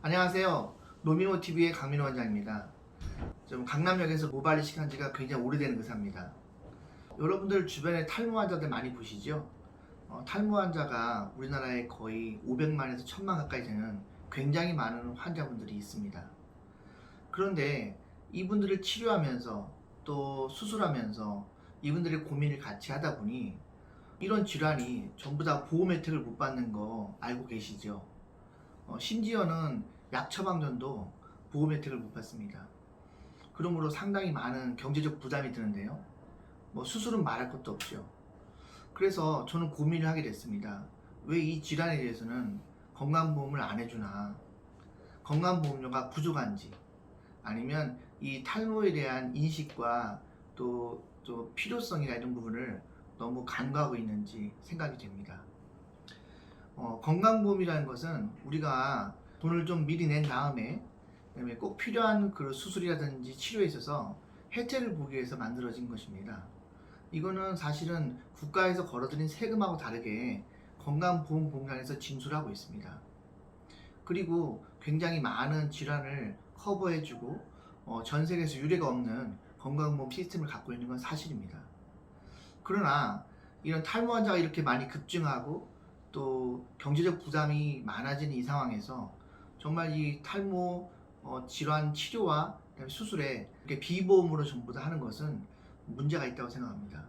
안녕하세요. 노미노 TV의 강민호 원장입니다. 좀 강남역에서 모발 이 식한 지가 굉장히 오래된 의사입니다. 여러분들 주변에 탈모 환자들 많이 보시죠? 어, 탈모 환자가 우리나라에 거의 500만에서 1000만 가까이 되는 굉장히 많은 환자분들이 있습니다. 그런데 이분들을 치료하면서 또 수술하면서 이분들의 고민을 같이 하다 보니 이런 질환이 전부 다 보험 혜택을 못 받는 거 알고 계시죠? 어, 심지어는 약 처방전도 보험 혜택을 못 받습니다. 그러므로 상당히 많은 경제적 부담이 드는데요. 뭐 수술은 말할 것도 없죠. 그래서 저는 고민을 하게 됐습니다. 왜 이 질환에 대해서는 건강보험을 안 해주나? 건강보험료가 부족한지, 아니면 이 탈모에 대한 인식과 또, 또 필요성이나 이런 부분을 너무 간과하고 있는지 생각이 됩니다. 어, 건강보험이라는 것은 우리가 돈을 좀 미리 낸 다음에 그다음에 꼭 필요한 그 수술이라든지 치료에 있어서 혜택을 보기 위해서 만들어진 것입니다. 이거는 사실은 국가에서 걸어들인 세금하고 다르게 건강보험공단에서 징수하고 있습니다. 그리고 굉장히 많은 질환을 커버해주고 어, 전 세계에서 유례가 없는 건강보험 시스템을 갖고 있는 건 사실입니다. 그러나 이런 탈모 환자가 이렇게 많이 급증하고 또 경제적 부담이 많아지는 이 상황에서 정말 이 탈모 어, 질환 치료와 수술에 이렇게 비보험으로 전부 다 하는 것은 문제가 있다고 생각합니다.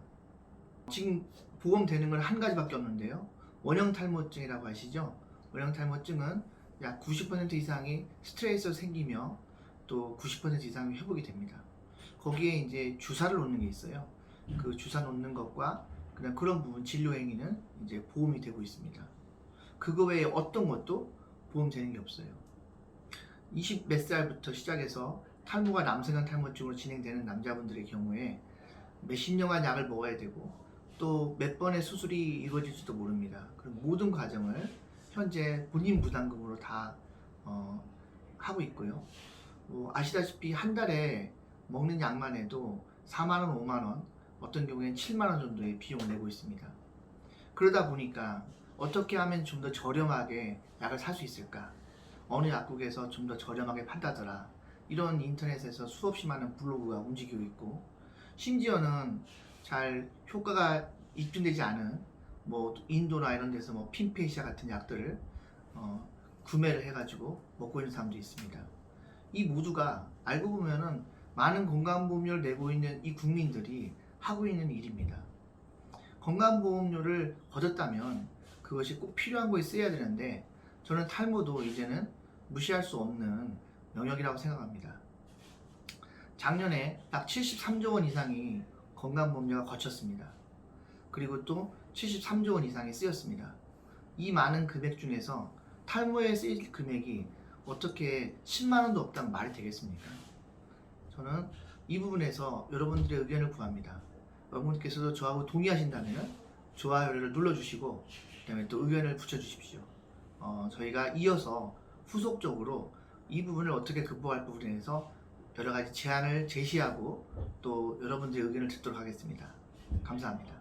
지금 보험되는 건 한 가지밖에 없는데요. 원형 탈모증이라고 아시죠? 원형 탈모증은 약 90% 이상이 스트레스가 생기며 또 90% 이상이 회복이 됩니다. 거기에 이제 주사를 놓는 게 있어요. 그 주사 놓는 것과 그냥 그런 부분 진료 행위는 이제 보험이 되고 있습니다. 그거 외에 어떤 것도 보험되는 게 없어요. 20 몇 살부터 시작해서 탈모가 남성형 탈모증으로 진행되는 남자분들의 경우에 몇십 년간 약을 먹어야 되고 또 몇 번의 수술이 이루어질지도 모릅니다. 그럼 모든 과정을 현재 본인 부담금으로 다 어, 하고 있고요. 뭐 아시다시피 한 달에 먹는 약만 해도 4만 원, 5만 원, 어떤 경우에는 7만 원 정도의 비용을 내고 있습니다. 그러다 보니까 어떻게 하면 좀 더 저렴하게 약을 살 수 있을까? 어느 약국에서 좀 더 저렴하게 판다더라. 이런 인터넷에서 수없이 많은 블로그가 움직이고 있고 심지어는 잘 효과가 입증되지 않은 뭐 인도나 이런 데서 뭐 핀페이시아 같은 약들을 어, 구매를 해가지고 먹고 있는 사람도 있습니다. 이 모두가 알고 보면은 많은 건강보험료를 내고 있는 이 국민들이 하고 있는 일입니다. 건강보험료를 거뒀다면 그것이 꼭 필요한 거에 쓰여야 되는데 저는 탈모도 이제는 무시할 수 없는 영역이라고 생각합니다. 작년에 약 73조 원 이상이 건강보험료가 거쳤습니다. 그리고 또 73조 원 이상이 쓰였습니다. 이 많은 금액 중에서 탈모에 쓰일 금액이 어떻게 10만 원도 없다면 말이 되겠습니까? 저는 이 부분에서 여러분들의 의견을 구합니다. 여러분께서도 저하고 동의하신다면 좋아요를 눌러주시고 그 다음에 또 의견을 붙여주십시오. 어, 저희가 이어서 후속적으로 이 부분을 어떻게 극복할 부분에 대해서 여러 가지 제안을 제시하고 또 여러분들의 의견을 듣도록 하겠습니다. 감사합니다.